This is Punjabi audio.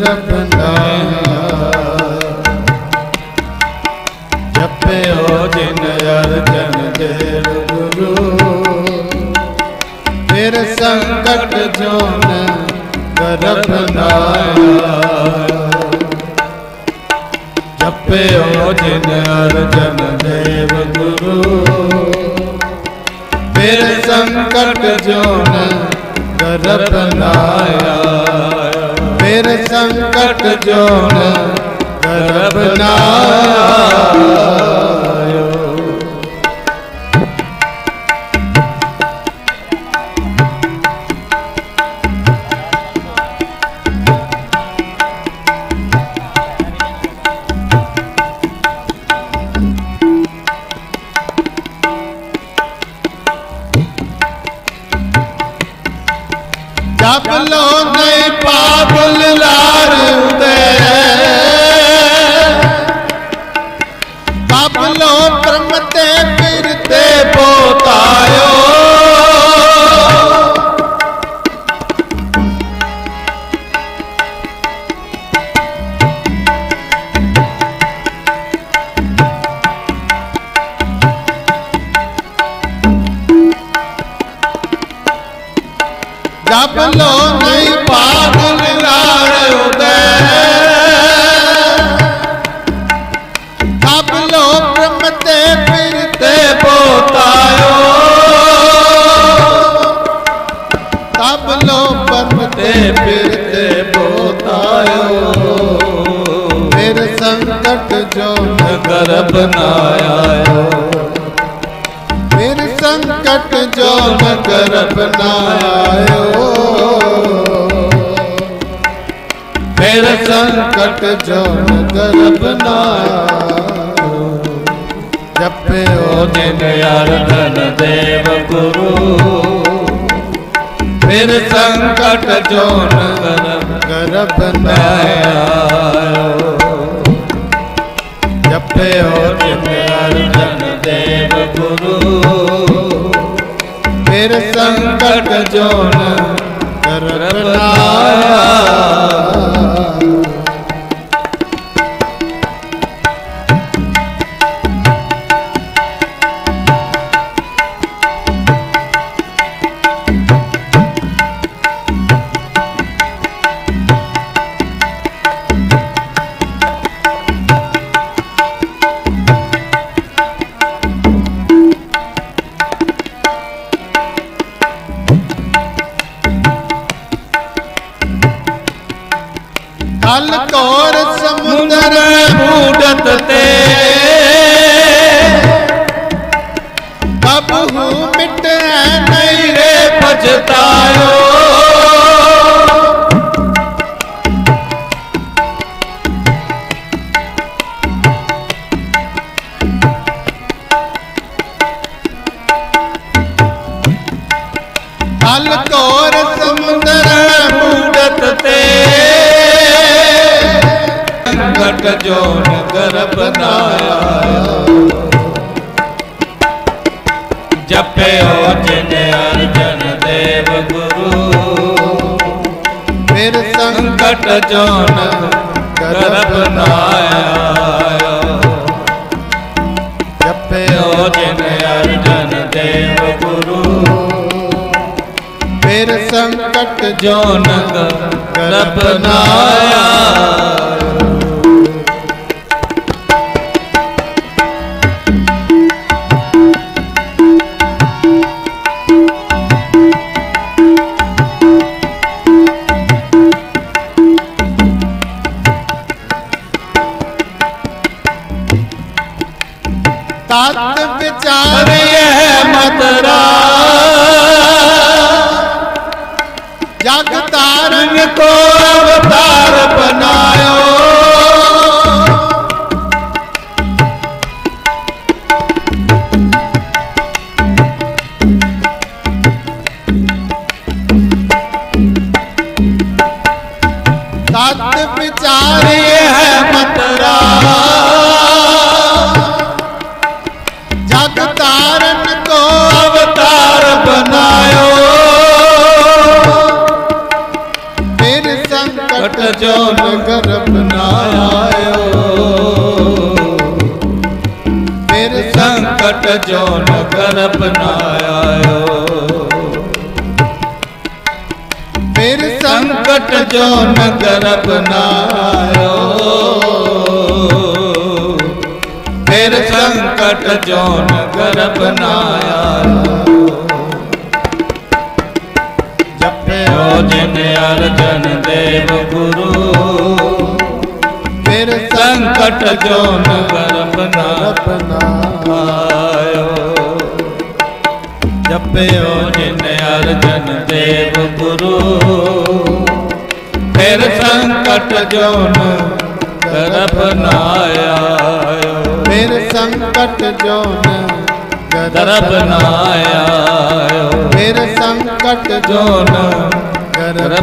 ਬਣਾਇਆ ਜਪਿਓ ਜਿਨ ਅਰਜਨ ਦੇਵ ਗੁਰੂ ਫਿਰ ਸੰਕਟ ਜੋ ਗਰਭ ਨਾਇਆ। ਜਪਿਓ ਫਿਰ ਸੰਕਟ ਜੋੜ ਗਰਭ ਨਾਇਆ ਜਪ ਲੋ ਨਹੀਂ ਪਾਗਲ ਲਾਰ ਉਦੇ ਜਪ ਲੋ ਬ੍ਰਹਮ ਤੇ ਫਿਰਤੇ ਪੋਤਾਇਓ। ਤਬ ਲੋ ਬ੍ਰਹਮ ਤੇ ਫਿਰਤੇ ਪੋਤਾਇਓ। ਫਿਰ ਸੰਕਟ ਜੋ ਗਰਭ ਨਾ ਸੰਕਟ ਜੋ ਨ ਗਰਭ ਨਾ ਆਇਓ ਫਿਰ ਸੰਕਟ ਜੋ ਨ ਗਰਭ ਨਾ ਆਇਓ ਜਪਿਓ ਜਿਨ ਅਰਜਨ ਦੇਵ ਗੁਰੂ। ਫਿਰ ਸੰਕਟ ਜੋ ਨ ਗਰਭ ਗਰਭ ਨਾ ਆਇਓ ਜਪਿਓ ਜਿਨ ਅਰਜਨ ਫਿਰ ਸੰਕਟ ਜੋ ਨ ਗਰਭ ਕਲ ਕੋਰ ਸਮੁੰਦਰ ਮੂਡਤ ਤੇ। ਕਬਹੂ ਮਿਟੈ ਨਹੀਂ ਰੇ ਰੇ ਸੰਕਟ ਜੋ ਨ ਨਾ ਆਇਓ ਜਪਿਓ ਜਿਨ ਅਰਜਨ ਦੇਵ ਗੁਰੂ ਫਿਰ ਸੰਕਟ ਜੋ ਨ ਗਰਭ ਨਾ ਆਇਓ ਜਪਿਓ ਜਿਨ ਅਰਜਨ ਦੇਵ ਗੁਰੂ ਫਿਰ ਸੰਕਟ ਜੋ ਨ ਗਰਭ तरह ਸੰਕਟ ਕਟ ਜੋ ਜੋ ਨਗਰ ਨਾ ਫਿਰ ਸੰਕਟ ਜੋ ਨਗਰ ਬਨਾਇਓ ਫਿਰ ਸੰਕਟ ਜੋ ਨਗਰ ਬਨਾਇਓ ਫਿਰ ਸੰਕਟ ਜੋ ਨਗਰ ਬਨਾਇਆ ਸੰਕਟ ਜੋ ਨਗਰ ਬਨਾਇਆ ਬਨਾਇਓ ਜਪਿਓ ਜਿਨ ਅਰਜਨ ਦੇਵ ਗੁਰੂ। ਫਿਰ ਸੰਕਟ ਜੋ ਨ ਕਰ ਬਨਾਇਆ ਫਿਰ ਸੰਕਟ ਜੋ ਨਗਰ ਦਰ ਬਨਾਇਆ ਫਿਰ ਸੰਕਟ ਜੋ ਜੋ ਨ ਨਗਰ